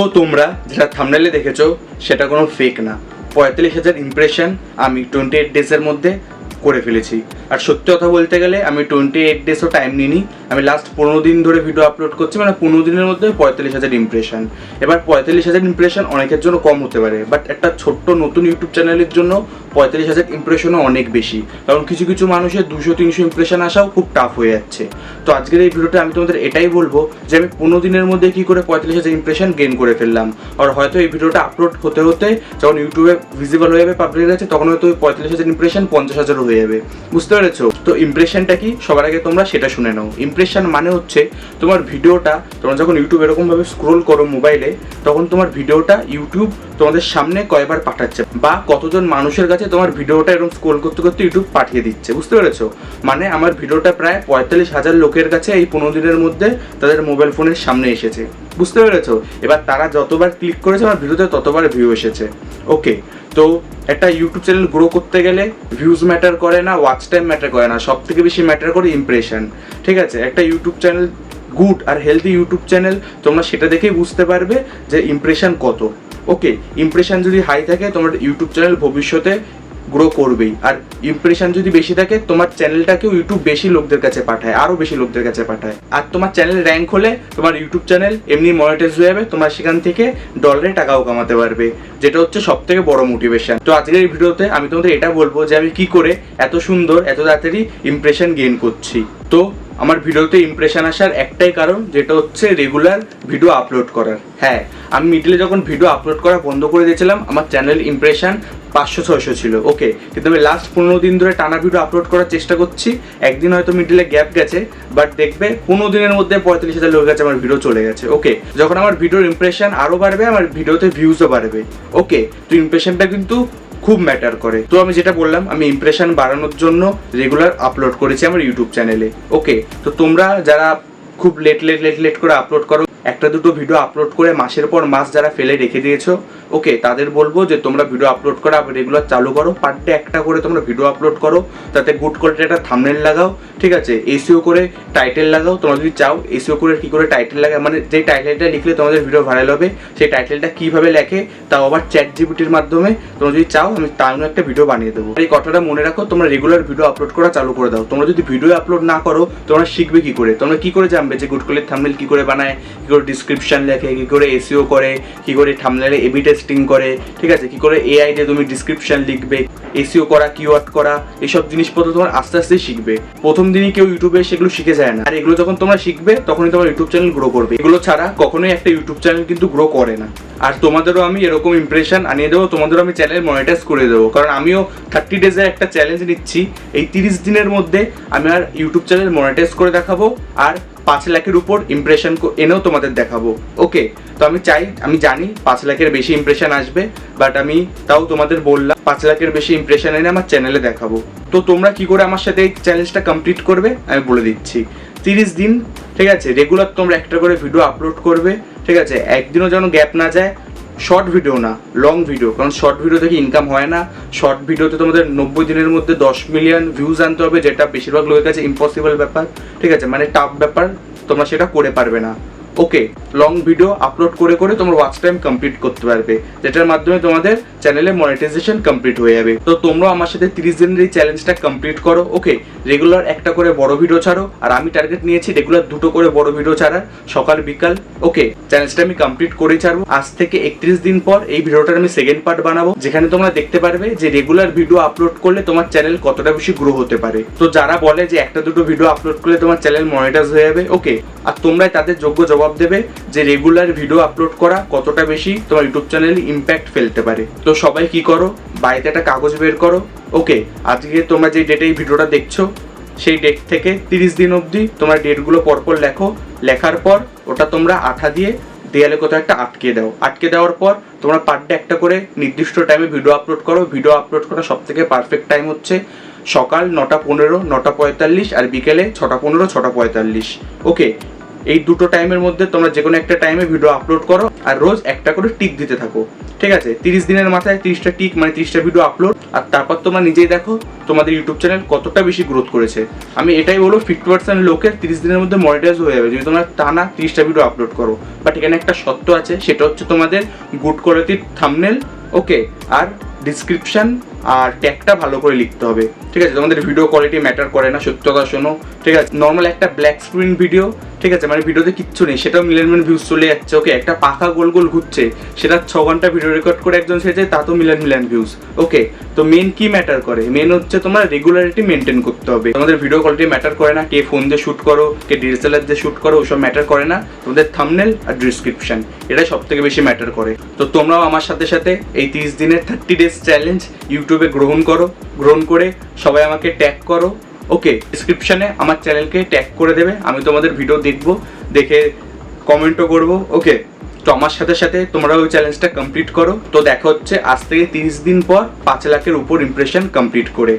তো তোমরা যেটা থামনেলে দেখেছ, সেটা কোনো ফেক না। পঁয়তাল্লিশ হাজার ইমপ্রেশন আমি টোয়েন্টি এইট ডেজের মধ্যে করে ফেলেছি। আর সত্যি কথা বলতে গেলে আমি টোয়েন্টি এইট ডেজও টাইম নিইনি। আমি লাস্ট পনেরো দিন ধরে ভিডিও আপলোড করছি মানে পনেরো দিনের মধ্যে পঁয়তাল্লিশ হাজার ইমপ্রেশন এবার পঁয়তাল্লিশ হাজার ইমপ্রেশন অনেকের জন্য কম হতে পারে বাট একটা ছোট্ট নতুন ইউটিউব চ্যানেলের জন্য পঁয়তাল্লিশ হাজার ইমপ্রেশনও অনেক বেশি। কারণ কিছু কিছু মানুষের দুশো, তিনশো ইমপ্রেশন আসাও খুব টাফ হয়ে যাচ্ছে। তো আজকের এই ভিডিওটা আমি তোমাদের এটাই বলব যে আমি পনেরো দিনের মধ্যে কি করে পঁয়তাল্লিশ হাজার ইমপ্রেশন গেইন করে ফেললাম। আর হয়তো এই ভিডিওটা আপলোড হতে হতে যখন ইউটিউবে ভিজিবল হয়ে যাবে পাবলিক কাছে, তখন হয়তো পঁয়তাল্লিশ হাজার ইমপ্রেশন পঞ্চাশ হাজারও হয়ে যাবে। বুঝতে পেরেছ তো ইমপ্রেশনটা কি? সবার আগে তোমরা সেটা শুনে নাও। ইমপ্রেশন মানে হচ্ছে তোমার ভিডিওটা, তোমরা যখন ইউটিউব এরকমভাবে স্ক্রোল করো মোবাইলে তখন তোমার ভিডিওটা ইউটিউব তোমাদের সামনে কয়বার পাঠাচ্ছে বা কতজন মানুষের কাছে তোমার ভিডিওটা এরকম স্ক্রোল করতে করতে ইউটিউব পাঠিয়ে দিচ্ছে, বুঝতে পেরেছ? মানে আমার ভিডিওটা প্রায় পঁয়তাল্লিশ হাজার লোকের কাছে এই পনেরো দিনের মধ্যে তাদের মোবাইল ফোনের সামনে এসেছে। বুঝতে পেরেছ? এবার তারা যতবার ক্লিক করেছে, আমার ভিডিওতে ততবার ভিউ এসেছে। ওকে তো একটা ইউটিউব চ্যানেল গ্রো করতে গেলে ভিউজ ম্যাটার করে না ওয়াচ টাইম ম্যাটার করে না সব থেকে বেশি ম্যাটার করে ইমপ্রেশন ঠিক আছে? একটা ইউটিউব চ্যানেল গুড আর হেলদি ইউটিউব চ্যানেল তোমরা সেটা দেখেই বুঝতে পারবে যে ইমপ্রেশন কত। ওকে ইমপ্রেশন যদি হাই থাকে, তোমার ইউটিউব চ্যানেল ভবিষ্যতে গ্রো করবেই। আর ইমপ্রেশন যদি বেশি থাকে, তোমার চ্যানেলটাকেও ইউটিউব বেশি লোকদের কাছে পাঠায় আরও বেশি লোকদের কাছে পাঠায়। আর তোমার চ্যানেল র্যাঙ্ক হলে তোমার ইউটিউব চ্যানেল এমনি মনিটাইজ হয়ে যাবে, তোমার সেখান থেকে ডলারে টাকাও কামাতে পারবে, যেটা হচ্ছে সব থেকে বড় মোটিভেশন তো আজকের এই ভিডিওতে আমি তোমাদের এটা বলব যে আমি কি করে এত সুন্দর, এত তাড়াতাড়ি ইমপ্রেশন গেইন করছি। তো আমার ভিডিওতে ইমপ্রেশন আসার একটাই কারণ, যেটা হচ্ছে রেগুলার ভিডিও আপলোড করার। হ্যাঁ আমি মিডিলে যখন ভিডিও আপলোড করা বন্ধ করে দিয়েছিলাম, আমার চ্যানেল ইমপ্রেশন পাঁচশো, ছয়শো ছিল। ওকে, কিন্তু আমি লাস্ট পনেরো দিন ধরে টানা ভিডিও আপলোড করার চেষ্টা করছি। একদিন হয়তো মিডিলে গ্যাপ গেছে বাট দেখবে পনেরো দিনের মধ্যে পঁয়তাল্লিশ হাজার লোকের কাছে আমার ভিডিও চলে গেছে। ওকে, যখন আমার ভিডিওর ইমপ্রেশন আরও বাড়বে, আমার ভিডিওতে ভিউজও বাড়বে। ওকে, তো ইমপ্রেশনটা কিন্তু খুব ম্যাটার করে। তো আমি যেটা বললাম, আমি ইমপ্রেশন বাড়ানোর জন্য রেগুলার আপলোড করেছি আমার ইউটিউব চ্যানেলে ওকে, তো তোমরা যারা খুব লেট লেট লেট লেট করে আপলোড করো একটা দুটো ভিডিও আপলোড করে মাসের পর মাস যারা ফেলে রেখে দিয়েছ ওকে তাদের বলব যে তোমরা ভিডিও আপলোড করা রেগুলার চালু করো পার ডে একটা করে তোমরা ভিডিও আপলোড করো, তাতে গুড কোয়ালিটি একটা থামনেল লাগাও, ঠিক আছে? এসিও করে টাইটেল লাগাও, তোমরা যদি চাও এসিও করে কি করে টাইটেল লাগাও মানে যে টাইটেলটা লিখলে তোমাদের ভিডিও ভাইরাল হবে, সেই টাইটেলটা কীভাবে লেখে, তাও আবার চ্যাট জিপিটির মাধ্যমে, তোমরা যদি চাও, আমি তার একটা ভিডিও বানিয়ে দেবো। এই কথাটা মনে রাখো, তোমরা রেগুলার ভিডিও আপলোড করা চালু করে দাও। তোমরা যদি ভিডিও আপলোড না করো, তোমরা শিখবে কি করে? তোমরা কি করে জানবে যে গুড কোয়ালিটির থামনেল কি করে বানায়? করে ডিসক্রিপশন লেখে, কী করে এসিও করে, কী করে থামনেলে এবি টেস্টিং করে, ঠিক আছে? কী করে এআই দিয়ে তুমি ডিসক্রিপশন লিখবে এসিও করা কিওয়ার্ড করা এইসব জিনিসপত্র তোমার আস্তে আস্তে শিখবে। প্রথম দিনই কেউ ইউটিউবে সেগুলো শিখে যায় না। আর এগুলো যখন তোমরা শিখবে, তখনই তোমার ইউটিউব চ্যানেল গ্রো করবে। এগুলো ছাড়া কখনোই একটা ইউটিউব চ্যানেল কিন্তু গ্রো করে না। আর তোমাদেরও আমি এরকম ইমপ্রেশন আনিয়ে দেবো, তোমাদেরও আমি চ্যানেল মনিটাইজ করে দেবো। কারণ আমিও থার্টি ডেজের একটা চ্যালেঞ্জ নিচ্ছি। এই তিরিশ দিনের মধ্যে আমি আর ইউটিউব চ্যানেল মনিটাইজ করে দেখাবো আর পাঁচ লাখের উপর ইমপ্রেশন এনেও তোমাদের দেখাবো। ওকে তো আমি চাই, আমি জানি পাঁচ লাখের বেশি ইমপ্রেশন আসবে বাট আমি তাও তোমাদের বললাম পাঁচ লাখের বেশি ইমপ্রেশন এনে আমার চ্যানেলে দেখাবো। তো তোমরা কি করে আমার সাথে এই চ্যালেঞ্জটা কমপ্লিট করবে? আমি বলে দিচ্ছি। তিরিশ দিন, ঠিক আছে রেগুলার তোমরা একটা করে ভিডিও আপলোড করবে। ঠিক আছে, একদিনও যেন গ্যাপ না যায় শর্ট ভিডিও না লং ভিডিও কারণ শর্ট ভিডিও থেকে ইনকাম হয় না। শর্ট ভিডিওতে তোমাদের নব্বই দিনের মধ্যে দশ মিলিয়ন ভিউজ আনতে হবে, যেটা বেশিরভাগ লোকের কাছে ইম্পসিবল ব্যাপার। ঠিক আছে মানে টাফ ব্যাপার, তোমরা সেটা করে পারবে না। ওকে লং ভিডিও আপলোড করে করে তোমার ওয়াচ টাইম কমপ্লিট করতে পারবে, যেটার মাধ্যমে তোমাদের চ্যানেলে মনিটাইজেশন কমপ্লিট হয়ে যাবে। তো তোমরাও আমার সাথে তিরিশ দিনের এই চ্যালেঞ্জটা কমপ্লিট করো ওকে রেগুলার একটা করে বড় ভিডিও ছাড়ো, আর আমি টার্গেট নিয়েছি রেগুলার দুটো করে বড় ভিডিও ছাড়ার, সকাল, বিকাল ওকে চ্যালেঞ্জটা আমি কমপ্লিট করে ছাড়বো। আজ থেকে একত্রিশ দিন পর এই ভিডিওটার আমি সেকেন্ড পার্ট বানাবো, যেখানে তোমরা দেখতে পারবে যে রেগুলার ভিডিও আপলোড করলে তোমার চ্যানেল কতটা বেশি গ্রো হতে পারে। তো যারা বলে যে একটা দুটো ভিডিও আপলোড করলে তোমার চ্যানেল মনিটাইজ হয়ে যাবে ওকে আর তোমরাই তাদের যোগ্য জবাব দেবে যে রেগুলার ভিডিও আপলোড করা কতটা বেশি তোমার ইউটিউব চ্যানেলে ইম্প্যাক্ট ফেলতে পারে। তো সবাই কি করো? বাড়িতে একটা কাগজ বের করো। ওকে আজকে তোমরা যে ডেটে এই ভিডিওটা দেখছ, সেই ডেট থেকে তিরিশ দিন অবধি তোমার ডেটগুলো পরপর লেখো। লেখার পর ওটা তোমরা আঠা দিয়ে দেয়ালে কোথাও একটা আটকে দাও। আটকে দেওয়ার পর তোমরা পার ডে একটা করে নির্দিষ্ট টাইমে ভিডিও আপলোড করো। ভিডিও আপলোড করা সব থেকে পারফেক্ট টাইম হচ্ছে সকাল নটা পনেরো, নটা পঁয়তাল্লিশ আর বিকেলে ছটা পনেরো, ছটা পঁয়তাল্লিশ। ওকে এই দুটো টাইমের মধ্যে তোমরা যে কোনো একটা টাইমে ভিডিও আপলোড করো আর রোজ একটা করে টিক দিতে থাকো। ঠিক আছে? তিরিশ দিনের মাথায় তিরিশটা টিক মানে তিরিশটা ভিডিও আপলোড আর তারপর তোমরা নিজেই দেখো তোমাদের ইউটিউব চ্যানেল কতটা বেশি গ্রোথ করেছে। আমি এটাই বলব ফিফটি পার্সেন্ট লোকের তিরিশ দিনের মধ্যে মনিটাইজ হয়ে যাবে। যদি তোমরা টানা তিরিশটা ভিডিও আপলোড করো। বাট এখানে একটা সত্য আছে, সেটা হচ্ছে তোমাদের গুড কোয়ালিটির থামনেল ওকে আর ডিসক্রিপশন আর ট্যাগটা ভালো করে লিখতে হবে। ঠিক আছে? তোমাদের ভিডিও কোয়ালিটি ম্যাটার করে না সত্য কথা শোনো। ঠিক আছে? নর্মাল একটা ব্ল্যাক স্ক্রিন ভিডিও ঠিক আছে মানে ভিডিওতে কিচ্ছু নেই, সেটাও মিলিয়ন ভিউজ চলে যাচ্ছে ওকে একটা পাখা গোল গোল ঘুরছে, সেটা ছ ঘণ্টা ভিডিও রেকর্ড করে একজন সেজে, তা তো মিলিয়ন মিলিয়ন ভিউজ ওকে তো মেন কি ম্যাটার করে? মেন হচ্ছে তোমার রেগুলারিটি মেনটেন করতে হবে। তোমাদের ভিডিও কোয়ালিটি ম্যাটার করে না, কে ফোন দিয়ে শ্যুট করো, কে ডিএসএলআর দিয়ে শ্যুট করো, ওসব ম্যাটার করে না। তোমাদের থামনেল আর ডিসক্রিপশন এটাই সব থেকে বেশি ম্যাটার করে। তো তোমরাও আমার সাথে সাথে এই তিরিশ দিনের থার্টি ডেজ চ্যালেঞ্জ ইউটিউবে গ্রহণ করো, গ্রহণ করে সবাই আমাকে ট্যাগ করো ওকে ডিসক্রিপশানে আমার চ্যানেলকে ট্যাগ করে দেবে, আমি তোমাদের ভিডিও দেখব, দেখে কমেন্টও করব ওকে তো আমার সাথে সাথে তোমরা ওই চ্যালেঞ্জটা কমপ্লিট করো। তো দেখা হচ্ছে আজ থেকে তিরিশ দিন পর পাঁচ লাখের উপর ইমপ্রেশন কমপ্লিট করে।